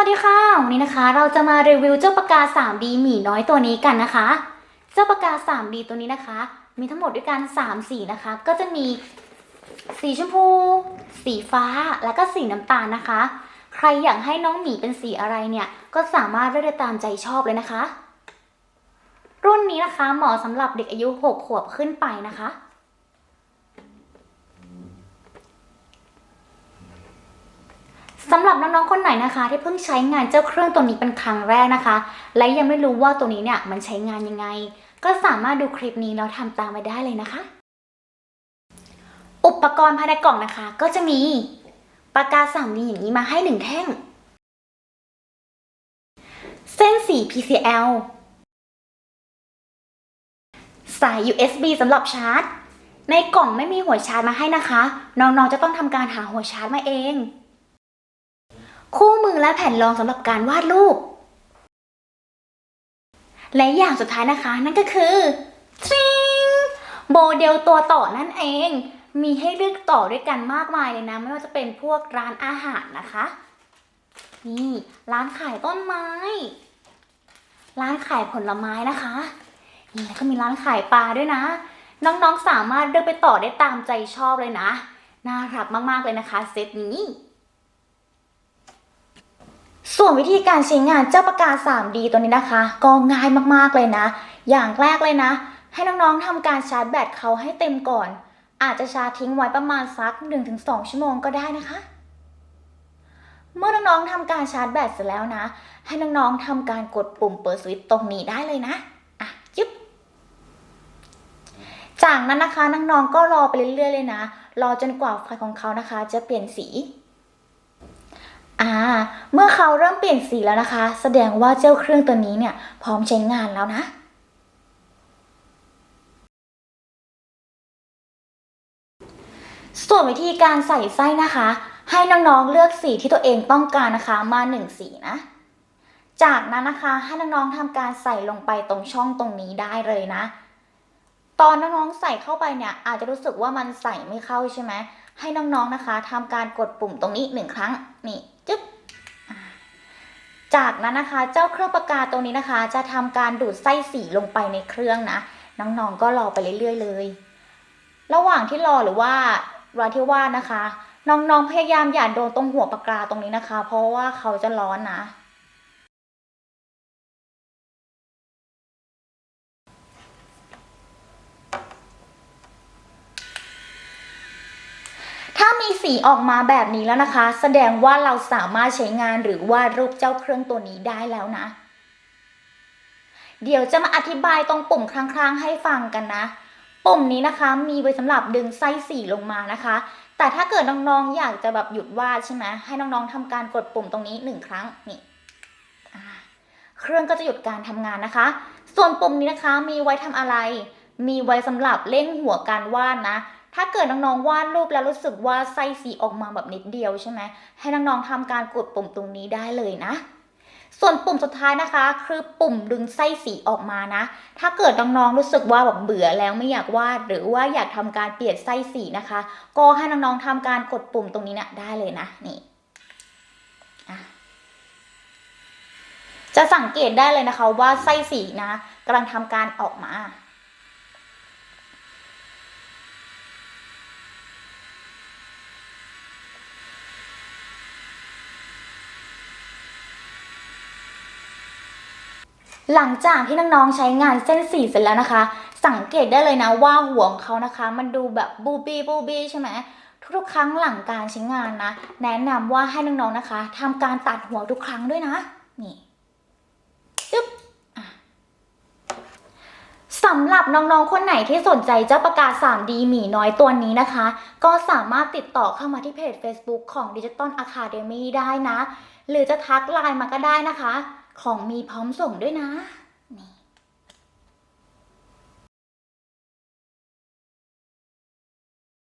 วัสดีค่ะ วันนี้นะคะ เราจะมารีวิวเจ้าปากกา 3D หมีน้อยตัวนี้กันนะคะ เจ้าปากกา 3D ตัวนี้นะคะ มีทั้งหมดด้วยกัน 3 สีนะคะ ก็จะมีสีชมพู สีฟ้า และก็สีน้ำตาลนะคะ ใครอยากให้น้องหมีเป็นสีอะไรเนี่ย ก็สามารถเลือกได้ตามใจชอบเลยนะคะ รุ่นนี้นะคะเหมาะสำหรับเด็กอายุ 6 ขวบขึ้นไปนะคะ สำหรับน้องๆคนไหนนะคะ ที่เพิ่งใช้งานเจ้าเครื่องตัวนี้เป็นครั้งแรกนะคะ และยังไม่รู้ว่าตัวนี้เนี่ยมันใช้งานยังไง ก็สามารถดูคลิปนี้แล้วทำตามไปได้เลยนะคะ อุปกรณ์ภายในกล่องนะคะ ก็จะมีปากกาสามดีอย่างนี้มาให้หนึ่งแท่ง เส้นสี PCL สาย USB สำหรับชาร์จ ในกล่องไม่มีหัวชาร์จมาให้นะคะ น้องๆจะต้องทำการหาหัวชาร์จมาเอง คู่มือและแผ่นรองสำหรับการวาดรูป และอย่างสุดท้ายนะคะ นั่นก็คือทริงโมเดลตัวต่อนั่นเอง มีให้เลือกต่อด้วยกันมากมายเลยนะ ไม่ว่าจะเป็นพวกร้านอาหารนะคะ นี่ร้านขายต้นไม้ ร้านขายผลไม้นะคะนี่แล้วก็มีร้านขายปลาด้วยนะ น้องๆสามารถเลือกไปต่อได้ตามใจชอบเลยนะ น่ารักมากๆเลยนะคะเซตนี้ ส่วนวิธีการใช้งานเจ้าปากกา 3D ตัวนี้นะคะ ก็ง่ายมากๆเลยนะ อย่างแรกเลยนะ ให้น้องๆทำการชาร์จแบตเขาให้เต็มก่อน อาจจะชาร์จทิ้งไว้ประมาณสัก 1-2 ชั่วโมงก็ได้นะคะ เมื่อน้องๆทำการชาร์จแบตเสร็จแล้วนะ ให้น้องๆทำการกดปุ่มเปิดสวิตช์ตรงนี้ได้เลยนะอะจึ๊บจากนั้นนะคะน้องๆก็รอไปเรื่อยๆเลยนะ รอจนกว่าไฟของเขานะคะ จะเปลี่ยนสี อ่า เมื่อเขาเริ่มเปลี่ยนสีแล้วนะคะ แสดงว่าเจ้าเครื่องตัวนี้เนี่ย พร้อมใช้งานแล้วนะ ส่วนวิธีการใส่ไส้นะคะ ให้น้องๆเลือกสีที่ตัวเองต้องการนะคะมาหนึ่งสีนะ จากนั้นนะคะให้น้องๆทำการใส่ลงไปตรงช่องตรงนี้ได้เลยนะ ตอนน้องๆใส่เข้าไปเนี่ยอาจจะรู้สึกว่ามันใส่ไม่เข้าใช่ไหมให้น้องๆนะคะทำการกดปุ่มตรงนี้หนึ่งครั้งนี่จึ๊บจากนั้นนะคะเจ้าเครื่องปากกาตรงนี้นะคะ จะทำการดูดไส้สีลงไปในเครื่องนะน้องๆก็รอไปเรื่อยๆเลย ระหว่างที่รอหรือว่าเวลาที่ว่านะคะ น้องๆพยายามอย่าโดนตรงหัวปากกาตรงนี้นะคะ เพราะว่าเขาจะร้อนนะ ถ้า มีสีออกมาแบบนี้แล้วนะคะ แสดงว่าเราสามารถใช้งานหรือวาดรูปเจ้าเครื่องตัวนี้ได้แล้วนะ เดี๋ยวจะมาอธิบายตรงปุ่มครั้งๆให้ฟังกันนะ ปุ่มนี้นะคะมีไว้สำหรับดึงไส้สีลงมานะคะ แต่ถ้าเกิดน้องๆอยากจะแบบหยุดวาดใช่ไหมให้น้องๆทำการกดปุ่มตรงนี้หนึ่งครั้งนี่เครื่องก็จะหยุดการทำงานนะคะ ส่วนปุ่มนี้นะคะมีไว้ทำอะไร มีไว้สำหรับเล่นหัวการวาดนะ ถ้าเกิดน้องๆวาดรูปแล้วรู้สึกว่าไส้สีออกมาแบบนิดเดียวใช่ไหมให้น้องๆทำการกดปุ่มตรงนี้ได้เลยนะ ส่วนปุ่มสุดท้ายนะคะ คือปุ่มดึงไส้สีออกมานะ ถ้าเกิดน้องๆรู้สึกว่าแบบเบื่อแล้วไม่อยากวาดหรือว่าอยากทำการเปลี่ยนไส้สีนะคะ ก็ให้น้องๆทำการกดปุ่มตรงนี้นะได้เลยนะนี่จะสังเกตได้เลยนะคะว่าไส้สีนะกำลังทำการออกมา หลังจากที่น้องๆใช้งานเส้นสีเสร็จแล้วนะคะ สังเกตได้เลยนะว่าหัวของเขานะคะ มันดูแบบบูบี้บูบี้ใช่ไหมทุกๆครั้งหลังการใช้งานนะ แนะนำว่าให้น้องๆนะคะทำการตัดหัวทุกครั้งด้วยนะ นี่จึ๊บสำหรับน้องๆ คนไหนที่สนใจเจ้าประกาศ 3D หมีน้อยตัวนี้นะคะ ก็สามารถติดต่อเข้ามาที่เพจ Facebook ของ Digital Academy ได้นะ หรือจะทักไลน์มาก็ได้นะคะ ของมีพร้อมส่งด้วยนะ